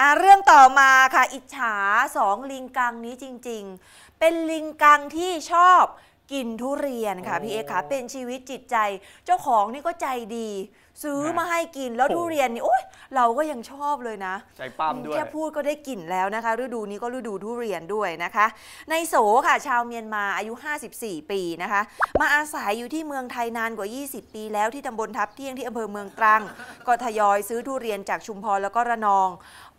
อะเรื่องต่อมาค่ะ อิจฉาสองลิงกังนี้จริง ๆ เป็นลิงกังที่ชอบกินทุเรียนค่ะโอ้พี่เอกค่ะเป็นชีวิตจิตใจ เจ้าของนี่ก็ใจดี ซื้อฮะมาให้กินแล้วโอ้ทุเรียนนี่โอ๊ย เราก็ยังชอบเลยนะใจปั้มด้วยแค่พูดก็ได้กลิ่นแล้วนะคะ ฤดูนี้ก็ฤดูทุเรียนด้วยนะคะ ในโสค่ะ ชาวเมียนมาอายุ 54 ปีนะคะ มาอาศัยอยู่ที่เมืองไทยนานกว่า 20 ปีแล้วที่ตำบลทับเที่ยงที่อำเภอเมืองตรัง ก็ทยอยซื้อทุเรียนจากชุมพรแล้วก็ระนอง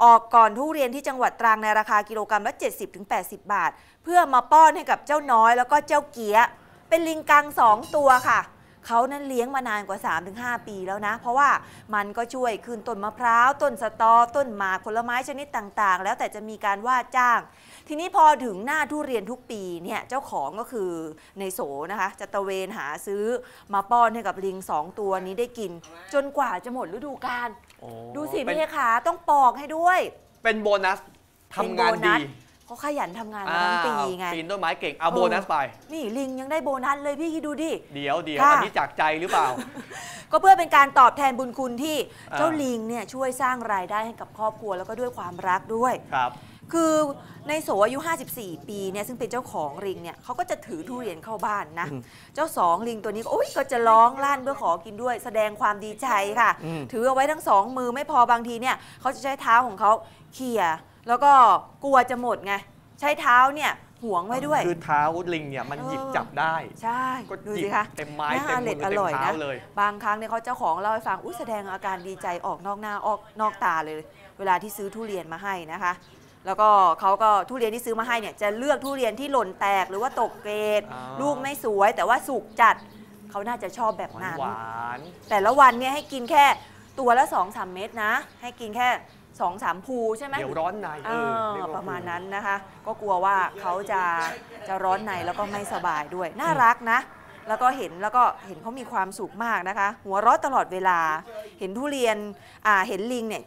ออกก่อนทุเรียนที่จังหวัดตรังในราคากิโลกรัมละ 70-80 บาท เพื่อมาป้อนให้กับเจ้าน้อยแล้วก็เจ้าเกียะเป็นลิงกังสองตัวค่ะ เขานั้นเลี้ยงมานานกว่า 3-5 ปีแล้วนะ เพราะว่ามันก็ช่วยคืนต้นมะพร้าว ต้นสตอ ต้นหมากผลไม้ชนิดต่างๆ แล้วแต่จะมีการว่าจ้าง ทีนี้พอถึงหน้าทุเรียนทุกปีเนี่ยเจ้าของก็คือในโสนะคะ จะตระเวนหาซื้อมาป้อนให้กับลิงสองตัวนี้ได้กิน จนกว่าจะหมดฤดูกาลโอ้ดูสิเป็นพี่ขาต้องปอกให้ด้วย เป็นโบนัสทำงานเป็นโบนัดีส เขาขยันทำงานมาทั้งปีไงปีนต้นไม้เก่งเอาเออโบนัสไป นี่ลิงยังได้โบนัสเลยพี่คิดดูดิ เดี๋ยวเดี๋ยวค่ะอันนี้จากใจหรือเปล่า ก็เพื่อเป็นการตอบแทนบุญคุณที่อ่าเจ้าลิงเนี่ยช่วยสร้างรายได้ให้กับครอบครัวแล้วก็ด้วยความรักด้วยครับคือในโสอายุ 54 ปีเนี่ยซึ่งเป็นเจ้าของลิงเนี่ยเขาก็จะถือทุเรียนเข้าบ้านนะอืมเจ้าสองลิงตัวนี้ก็โอ๊ยก็จะร้องลั่นเพื่อขอกินด้วย แสดงความดีใจค่ะอืมถือเอาไว้ทั้งสองมือไม่พอบางทีเนี่ยเขาจะใช้เท้าของเขาเขี่ยแล้วก็กลัวจะหมดไง ใช้เท้าเนี่ยห่วงไว้ด้วย คือเท้าลิงเนี่ยมันเออหยิบจับได้ ใช่ก็ดูหยิสิบคะเต็มไม้น่าเต็มอมืร่ออยเต็อร่อยมเท้านะเลย บางครั้งเนี่ยเขาเจ้าของเล่าให้ฟังอุ้ยแสดงอาการดีใจออกนอกหน้าออกนอกตาเลย เวลาที่ซื้อทุเรียนมาให้นะคะ แล้วก็เขาก็ทุเรียนที่ซื้อมาให้เนี่ยจะเลือกทุเรียนที่หล่นแตกหรือว่าตกเกรดอ๋อลูกไม่สวย แต่ว่าสุกจัดเขาน่าจะชอบแบบหวานนั้นหวานแต่ละวันเนี่ยให้กินแค่ตัวละ2อสเม็ดนะ ให้กินแค่ 2อสามภูใช่ไหมเดี๋ยวร้อนในเอเอออเยกว่ประมาณนั้นนะคะ ก็กลัวว่าเขาจะจะร้อนในแล้วก็ไม่สบายด้วย น่ารักนะ แล้วก็เห็นแล้วก็เห็นเขามีความสุขมากนะคะ หัวเราะตลอดเวลา เห็นทุเรียนอ่าเห็นลิงเนี่ย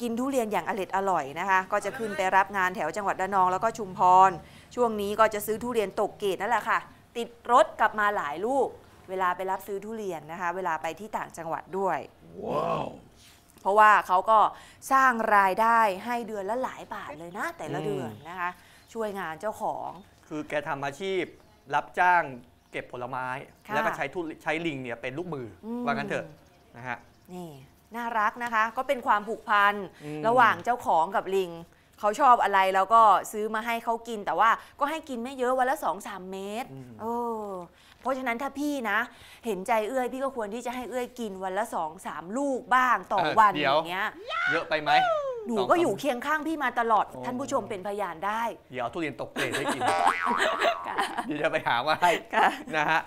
กินทุเรียนอย่างอร็ดอร่อยนะคะ ก็จะขึ้นไปรับงานแถวจังหวัดระนองแล้วก็ชุมพร ช่วงนี้ก็จะซื้อทุเรียนตกเกตนั่นแหละค่ะ ติดรถกลับมาหลายลูก เวลาไปรับซื้อทุเรียนนะคะ เวลาไปที่ต่างจังหวัดด้วยเพ ราะว่าเขาก็สร้างรายได้ให้เดือนละหลายบาทเลยนะ แต่ละอืมเดือนนะคะ ช่วยงานเจ้าของ คือแกทำอาชีพรับจ้างเก็บผลไม้ ค่ะ แล้วก็ใช้ทุใช้ลิงเนี่ยเป็นลูกมืออมว่างั้นเถอะนะฮะ นี่น่ารักนะคะ ก็เป็นความผูกพันอืม ระหว่างเจ้าของกับลิง เขาชอบอะไรแล้วก็ซื้อมาให้เขากิน แต่ว่าก็ให้กินไม่เยอะวันละ2อสเม็ดเออ เพราะฉะนั้นถ้าพี่นะ เห็นใจเอื้อยพี่ก็ควรที่จะให้เอื้อยกินวันละ2อสามลูกบ้างต่อเออวันเดี๋อยว ย่างเงี้ยเยอะไปไหม หนูสงก็สามอยู่เคียงข้างพี่มาตลอด โอ้ ท่านผู้ชมเป็นพยานได้ เดี๋ยวเอาทุเรียนตกเกรดให้กิน เดี๋ยวจะไปหามาให้นะฮะ